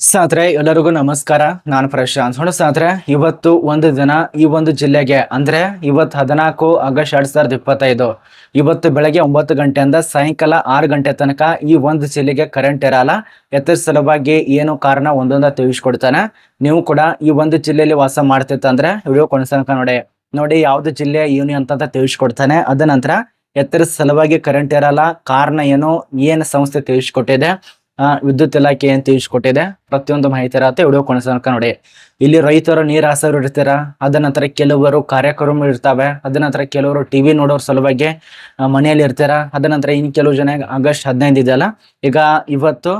ಸಾತ್ರೆ ಎಲ್ಲರಿಗೂ ನಮಸ್ಕಾರ. ನಾನು ಪ್ರಶಾಂತ್. ನೋಡಿ ಸಾತ್ರೆ ಇವತ್ತು ಒಂದು ದಿನ ಈ ಒಂದು ಜಿಲ್ಲೆಗೆ, ಅಂದ್ರೆ ಇವತ್ತು ಹದಿನಾಲ್ಕು ಆಗಸ್ಟ್ ಎರಡ್ ಸಾವಿರದ ಇಪ್ಪತ್ತೈದು, ಇವತ್ತು ಬೆಳಗ್ಗೆ ಒಂಬತ್ತು ಗಂಟೆಯಿಂದ ಸಾಯಂಕಾಲ ಆರು ಗಂಟೆ ತನಕ ಈ ಒಂದು ಜಿಲ್ಲೆಗೆ ಕರೆಂಟ್ ಇರಲ್ಲ. ಎತ್ತರ ಸಲುವಾಗಿ ಏನು ಕಾರಣ ಒಂದೊಂದ ತಿಳಿಸ್ಕೊಡ್ತಾನೆ. ನೀವು ಕೂಡ ಈ ಒಂದು ಜಿಲ್ಲೆಯಲ್ಲಿ ವಾಸ ಮಾಡ್ತಿತ್ತಂದ್ರೆ ವಿಡಿಯೋ ಕೊನೆಸನಕ ನೋಡಿ. ನೋಡಿ, ಯಾವ್ದು ಜಿಲ್ಲೆ, ಏನು ಅಂತ ತಿಳಿಸ್ಕೊಡ್ತಾನೆ. ಅದ ನಂತರ ಎತ್ತರ ಸಲುವಾಗಿ ಕರೆಂಟ್ ಇರಲ್ಲ. ಕಾರಣ ಏನು ಏನು ಸಂಸ್ಥೆ ತಿಳಿಸ್ಕೊಟ್ಟಿದೆ. ವಿದ್ಯುತ್ ಇಲಾಖೆ ಏನ್ ತಿಳಿಸ್ಕೊಟ್ಟಿದೆ? ಪ್ರತಿಯೊಂದು ಮಾಹಿತಿ ಇರತ್ತೆ, ವಿಡಿಯೋ ಕೊನೆಸನಕ ನೋಡಿ. ಇಲ್ಲಿ ರೈತರು, ನೀರಾಸರು ಇರ್ತಾರ? ಅದ ನಂತರ ಕೆಲವರು ಕಾರ್ಯಕ್ರಮ ಇರ್ತಾವೆ. ಅದ ನಂತರ ಕೆಲವರು ಟಿವಿ ನೋಡೋರ್ ಸಲುವಾಗಿ ಮನೆಯಲ್ಲಿ ಇರ್ತಾರ? ಅದ ನಂತರ ಇನ್ ಕೆಲವು ಜನ ಆಗಸ್ಟ್ ಹದಿನೈದು ಇದೆಯಲ್ಲ? ಈಗ ಇವತ್ತು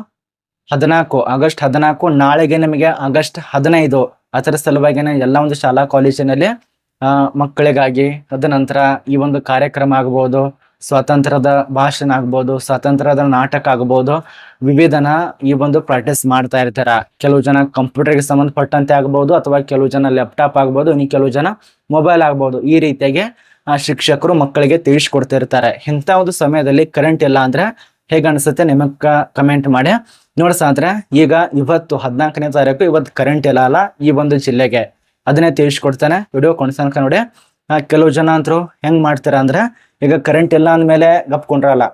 ಹದಿನಾಲ್ಕು, ಆಗಸ್ಟ್ ಹದಿನಾಲ್ಕು, ನಾಳೆಗೆ ನಿಮಗೆ ಆಗಸ್ಟ್ ಹದಿನೈದು. ಅದರ ಸಲುವಾಗಿನೇ ಎಲ್ಲ ಒಂದು ಶಾಲಾ ಕಾಲೇಜಿನಲ್ಲಿ ಮಕ್ಕಳಿಗಾಗಿ ಅದ ನಂತರ ಈ ಒಂದು ಕಾರ್ಯಕ್ರಮ ಆಗ್ಬೋದು. ಸ್ವಾತಂತ್ರ್ಯದ ಭಾಷಣ ಆಗ್ಬೋದು, ಸ್ವಾತಂತ್ರ್ಯದ ನಾಟಕ ಆಗ್ಬೋದು ವಿವಿಧನ ಈ ಒಂದು ಪ್ರಾಕ್ಟೀಸ್ ಮಾಡ್ತಾ ಇರ್ತಾರ. ಕೆಲವು ಜನ ಕಂಪ್ಯೂಟರ್ಗೆ ಸಂಬಂಧಪಟ್ಟಂತೆ ಆಗ್ಬೋದು ಅಥವಾ ಕೆಲವು ಜನ ಲ್ಯಾಪ್ಟಾಪ್ ಆಗ್ಬೋದು, ಇನ್ನು ಕೆಲವು ಜನ ಮೊಬೈಲ್ ಆಗ್ಬೋದು. ಈ ರೀತಿಯಾಗಿ, ಆ ಶಿಕ್ಷಕರು ಮಕ್ಕಳಿಗೆ ತಿಳಿಸ್ಕೊಡ್ತಿರ್ತಾರೆ. ಇಂಥ ಒಂದು ಸಮಯದಲ್ಲಿ ಕರೆಂಟ್ ಇಲ್ಲ ಅಂದ್ರೆ ಹೇಗೆ ಅನ್ಸುತ್ತೆ ನಿಮಗೆ ಕಮೆಂಟ್ ಮಾಡಿ. ನೋಡ್ಸಾಂದ್ರೆ ಈಗ ಇವತ್ತು ಹದಿನಾಲ್ಕನೇ ತಾರೀಕು, ಇವತ್ತು ಕರೆಂಟ್ ಇಲ್ಲ ಅಲ್ಲ ಈ ಒಂದು ಜಿಲ್ಲೆಗೆ. ಅದನ್ನೇ ತಿಳಿಸ್ಕೊಡ್ತಾನೆ. ವಿಡಿಯೋ ಕೊಡ್ಸನಕ ನೋಡಿ. ಕೆಲವು ಜನ ಅಂತರು ಹೆಂಗ್ ಮಾಡ್ತೀರ ಅಂದ್ರೆ, ಈಗ ಕರೆಂಟ್ ಇಲ್ಲ ಅಂದ್ಮೇಲೆ ಗಪ್ಕೊಂಡ್ರಲ್ಲ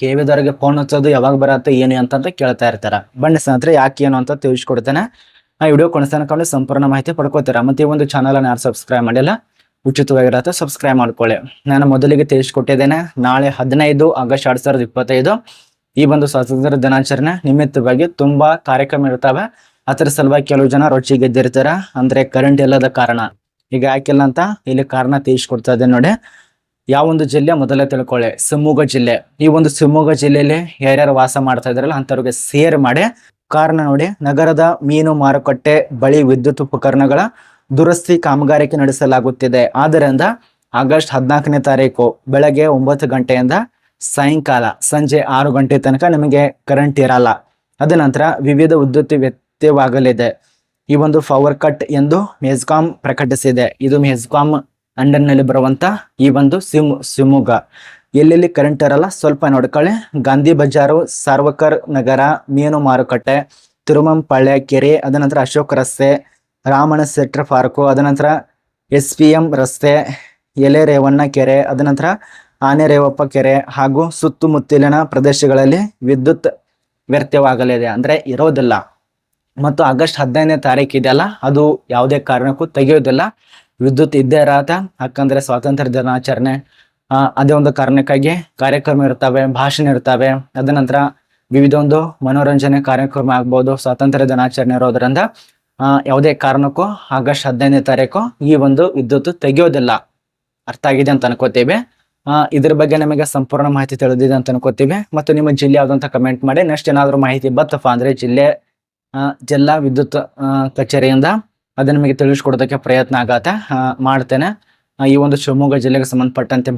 ಕೆ ವಿದವ್ರಿಗೆ ಫೋನ್ ಹಚ್ಚೋದು ಯಾವಾಗ ಬರತ್ತೆ, ಏನು ಅಂತಂತ ಕೇಳ್ತಾ ಇರ್ತಾರ. ಬಣ್ಣ ಸ್ನೇಹಿತರೆ, ಯಾಕೆ ಏನು ಅಂತ ತಿಳಿಸ್ಕೊಡ್ತೇನೆ. ಆ ವಿಡಿಯೋ ಕೊನೆಸನಕೊಂಡು ಸಂಪೂರ್ಣ ಮಾಹಿತಿ ಪಡ್ಕೋತೀರ? ಮತ್ತೆ ಈ ಒಂದು ಚಾನಲ್ ಯಾರು ಸಬ್ಸ್ಕ್ರೈಬ್ ಮಾಡಿಲ್ಲ, ಉಚಿತವಾಗಿರತ್ತೆ ಸಬ್ಸ್ಕ್ರೈಬ್ ಮಾಡ್ಕೊಳ್ಳಿ. ನಾನು ಮೊದಲಿಗೆ ತಿಳಿಸ್ಕೊಟ್ಟಿದ್ದೇನೆ, ನಾಳೆ ಹದಿನೈದು ಆಗಸ್ಟ್ ಎರಡು ಸಾವಿರದ ಇಪ್ಪತ್ತೈದು, ಈ ಒಂದು ಸ್ವಾತಂತ್ರ್ಯ ದಿನಾಚರಣೆ ನಿಮಿತ್ತವಾಗಿ ತುಂಬಾ ಕಾರ್ಯಕ್ರಮ ಇರ್ತಾವೆ. ಅದರ ಸಲುವಾಗಿ ಕೆಲವು ಜನ ರೊಚ್ಚಿ ಗೆದ್ದಿರ್ತಾರ ಅಂದ್ರೆ ಕರೆಂಟ್ ಇಲ್ಲದ ಕಾರಣ. ಈಗ ಯಾಕಿಲ್ಲ ಅಂತ ಇಲ್ಲಿ ಕಾರಣ ತಿಳಿಸ್ಕೊಡ್ತಾ ಇದ್ದೇನೆ ನೋಡಿ. ಯಾವ ಒಂದು ಜಿಲ್ಲೆ ಮೊದಲೇ ತಿಳ್ಕೊಳ್ಳಿ. ಶಿವಮೊಗ್ಗ ಜಿಲ್ಲೆ. ಈ ಒಂದು ಶಿವಮೊಗ್ಗ ಜಿಲ್ಲೆಯಲ್ಲಿ ಯಾರ್ಯಾರು ವಾಸ ಮಾಡ್ತಾ ಇದ್ರಲ್ಲ ಅಂತವ್ರಿಗೆ ಸೇರ್ ಮಾಡಿ. ಕಾರಣ ನೋಡಿ, ನಗರದ ಮೀನು ಮಾರುಕಟ್ಟೆ, ಬಳಿ ವಿದ್ಯುತ್ ಉಪಕರಣಗಳ ದುರಸ್ತಿ ಕಾಮಗಾರಿಕೆ ನಡೆಸಲಾಗುತ್ತಿದೆ. ಆದ್ದರಿಂದ ಆಗಸ್ಟ್ ಹದಿನಾಲ್ಕನೇ ತಾರೀಕು ಬೆಳಗ್ಗೆ ಒಂಬತ್ತು ಗಂಟೆಯಿಂದ ಸಾಯಂಕಾಲ ಸಂಜೆ ಆರು ಗಂಟೆ ತನಕ ನಿಮಗೆ ಕರೆಂಟ್ ಇರಲ್ಲ. ಅದ ನಂತರ ವಿವಿಧ ವಿದ್ಯುತ್ ವ್ಯತ್ಯವಾಗಲಿದೆ ಈ ಒಂದು ಪವರ್ ಕಟ್ ಎಂದು ಮೆಸ್ಕಾಂ ಪ್ರಕಟಿಸಿದೆ. ಇದು ಮೆಸ್ಕಾಂ ಅಂಡರ್ನಲ್ಲಿ ಬರುವಂತ ಈ ಒಂದು ಸಿಮ್, ಶಿವಮೊಗ್ಗ. ಎಲ್ಲೆಲ್ಲಿ ಕರೆಂಟ್ ಇರಲ್ಲ, ಸ್ವಲ್ಪ ನೋಡ್ಕೊಳ್ಳಿ. ಗಾಂಧಿ ಬಜಾರು, ಸಾರ್ವಕರ್ ನಗರ, ಮೀನು ಮಾರುಕಟ್ಟೆ, ತಿರುಮಂಪಾಳ್ಯ, ಕೆರೆ ಅದ ನಂತರ ಅಶೋಕ್ ರಸ್ತೆ ರಾಮಣ ಸೆಟ್ರ್ ಪಾರ್ಕು ಅದ ನಂತರ ಎಸ್ ಪಿ ಎಂ ರಸ್ತೆ ಎಲೆ ರೇವಣ್ಣ ಕೆರೆ ಅದ ನಂತರ ಆನೆ ರೇವಪ್ಪ ಕೆರೆ ಹಾಗೂ ಸುತ್ತಮುತ್ತಲಿನ ಪ್ರದೇಶಗಳಲ್ಲಿ ವಿದ್ಯುತ್ ವ್ಯರ್ಥವಾಗಲಿದೆ. ಅಂದ್ರೆ ಇರೋದಿಲ್ಲ. ಮತ್ತು ಆಗಸ್ಟ್ ಹದಿನೈದನೇ ತಾರೀಕು ಇದೆಯಲ್ಲ, ಅದು ಯಾವುದೇ ಕಾರಣಕ್ಕೂ ತೆಗೆಯೋದಿಲ್ಲ. ವಿದ್ಯುತ್ ಇದ್ದೇ ಇರತ್ತ, ಯಾಕಂದ್ರೆ ಸ್ವಾತಂತ್ರ್ಯ ದಿನಾಚರಣೆ ಅದೇ ಒಂದು ಕಾರಣಕ್ಕಾಗಿ ಕಾರ್ಯಕ್ರಮ ಇರ್ತವೆ, ಭಾಷಣ ಇರ್ತವೆ. ಅದ ನಂತರ ವಿವಿಧ ಒಂದು ಮನೋರಂಜನೆ ಕಾರ್ಯಕ್ರಮ ಆಗ್ಬೋದು, ಸ್ವಾತಂತ್ರ್ಯ ದಿನಾಚರಣೆ ಇರೋದ್ರಿಂದ ಯಾವುದೇ ಕಾರಣಕ್ಕೂ ಆಗಸ್ಟ್ ಹದಿನೈದನೇ ತಾರೀಕು ಈ ಒಂದು ವಿದ್ಯುತ್ ತೆಗೆಯೋದಿಲ್ಲ. ಅರ್ಥ ಆಗಿದೆ ಅಂತ ಅನ್ಕೋತೀವಿ. ಇದ್ರ ಬಗ್ಗೆ ನಮಗೆ ಸಂಪೂರ್ಣ ಮಾಹಿತಿ ತಿಳಿದಿದೆ ಅಂತ ಅನ್ಕೋತೀವಿ. ಮತ್ತು ನಿಮ್ಮ ಜಿಲ್ಲೆ ಯಾವ್ದಂತ ಕಮೆಂಟ್ ಮಾಡಿ ನೆಕ್ಸ್ಟ್ ಏನಾದರೂ ಮಾಹಿತಿ ಬತ್ತಪ್ಪ ಅಂದ್ರೆ ಜಿಲ್ಲೆ ಜಿಲ್ಲಾ ವಿದ್ಯುತ್ ಕಚೇರಿಯಿಂದ ಅದನ್ನ ನಿಮಗೆ ತಿಳಿಸ್ಕೊಡೋದಕ್ಕೆ ಪ್ರಯತ್ನ ಆಗತ್ತೆ. ಮಾಡ್ತೇನೆ. ಈ ಒಂದು ಶಿವಮೊಗ್ಗ ಜಿಲ್ಲೆಗೆ ಸಂಬಂಧಪಟ್ಟಂತೆ